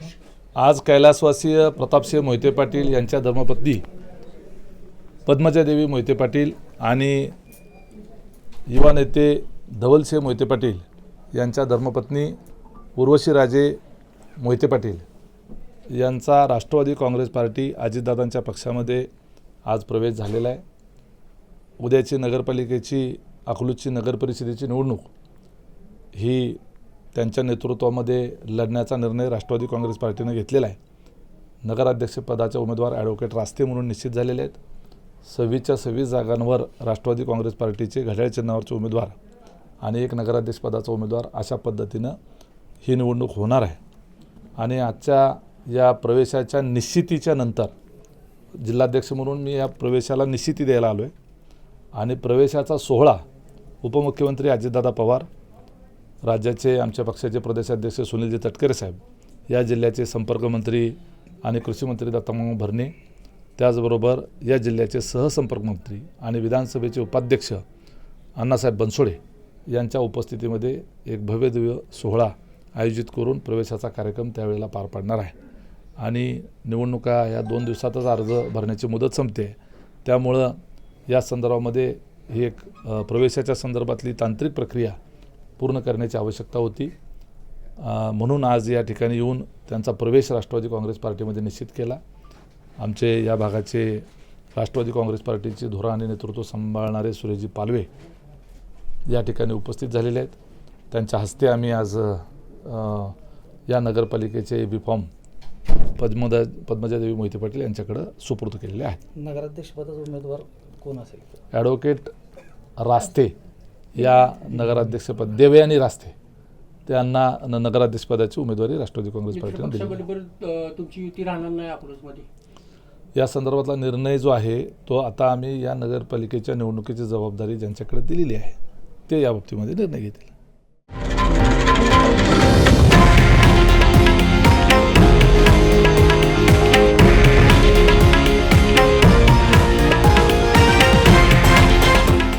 आज कैलासवासीय प्रतापसिंह मोहिते पाटील यांच्या धर्मपत्नी पद्मजादेवी मोहिते पाटील आणि युवा नेते धवलसिंह मोहिते पाटील यांच्या धर्मपत्नी उर्वशी राजे मोहिते पाटील यांचा राष्ट्रवादी काँग्रेस पार्टी अजितदादांच्या पक्षामध्ये आज प्रवेश झालेला आहे. उद्याची नगरपालिकेची अकलूजची नगरपरिषदेची निवडणूक ही त्यांच्या नेतृत्वामध्ये लढण्याचा निर्णय राष्ट्रवादी काँग्रेस पार्टीनं घेतलेला आहे. नगराध्यक्षपदाचे उमेदवार ॲडव्होकेट रास्ते म्हणून निश्चित झालेले आहेत. सव्वीसच्या सव्वीस जागांवर राष्ट्रवादी काँग्रेस पार्टीचे घड्याळ चिन्हावरचे उमेदवार आणि एक नगराध्यक्षपदाचा उमेदवार अशा पद्धतीनं ही निवडणूक होणार आहे. आणि आजच्या या प्रवेशाच्या निश्चितीच्या नंतर जिल्हाध्यक्ष म्हणून मी या प्रवेशाला निश्चिती द्यायला आलो आहे आणि प्रवेशाचा सोहळा उपमुख्यमंत्री अजितदादा पवार राज्याचे आमच्या पक्षाचे प्रदेशाध्यक्ष सुनीलजी तटकरे साहेब या जिल्ह्याचे संपर्कमंत्री आणि कृषीमंत्री दत्तामामा भरणे त्याचबरोबर या जिल्ह्याचे सहसंपर्कमंत्री आणि विधानसभेचे उपाध्यक्ष अण्णासाहेब बनसोडे यांच्या उपस्थितीमध्ये एक भव्यदिव्य सोहळा आयोजित करून प्रवेशाचा कार्यक्रम त्यावेळेला पार पाडणार आहे. आणि निवडणुका या दोन दिवसातच अर्ज भरण्याची मुदत संपते. त्यामुळं या संदर्भामध्ये ही एक प्रवेशाच्या संदर्भातली तांत्रिक प्रक्रिया पूर्ण करण्याची आवश्यकता होती. म्हणून आज या ठिकाणी येऊन त्यांचा प्रवेश राष्ट्रवादी काँग्रेस पार्टीमध्ये निश्चित केला. आमचे या भागाचे राष्ट्रवादी काँग्रेस पार्टीचे धोरण आणि नेतृत्व सांभाळणारे सुरेशजी पालवे या ठिकाणी उपस्थित झालेले आहेत. त्यांच्या हस्ते आम्ही आज या नगरपालिकेचे बी फॉर्म पद्मदा पद्मजादेवी मोहिते पाटील यांच्याकडं सुपूर्द केलेले आहेत. नगराध्यक्षपदाचा उमेदवार कोण असेल? ॲडव्होकेट रास्ते या नगराध्यक्षपद देवयानी रास्ते त्यांना न- नगराध्यक्षपदाची उमेदवारी राष्ट्रवादी काँग्रेस पार्टीने दिली. पक्षाबरोबर तुमची युती राहणार नाही अकलूजमध्ये या संदर्भातला निर्णय जो आहे तो आता आम्ही या नगरपालिकेच्या निवडणुकीची जबाबदारी ज्यांच्याकडे दिलेली आहे ते या बाबतीमध्ये निर्णय घेतील.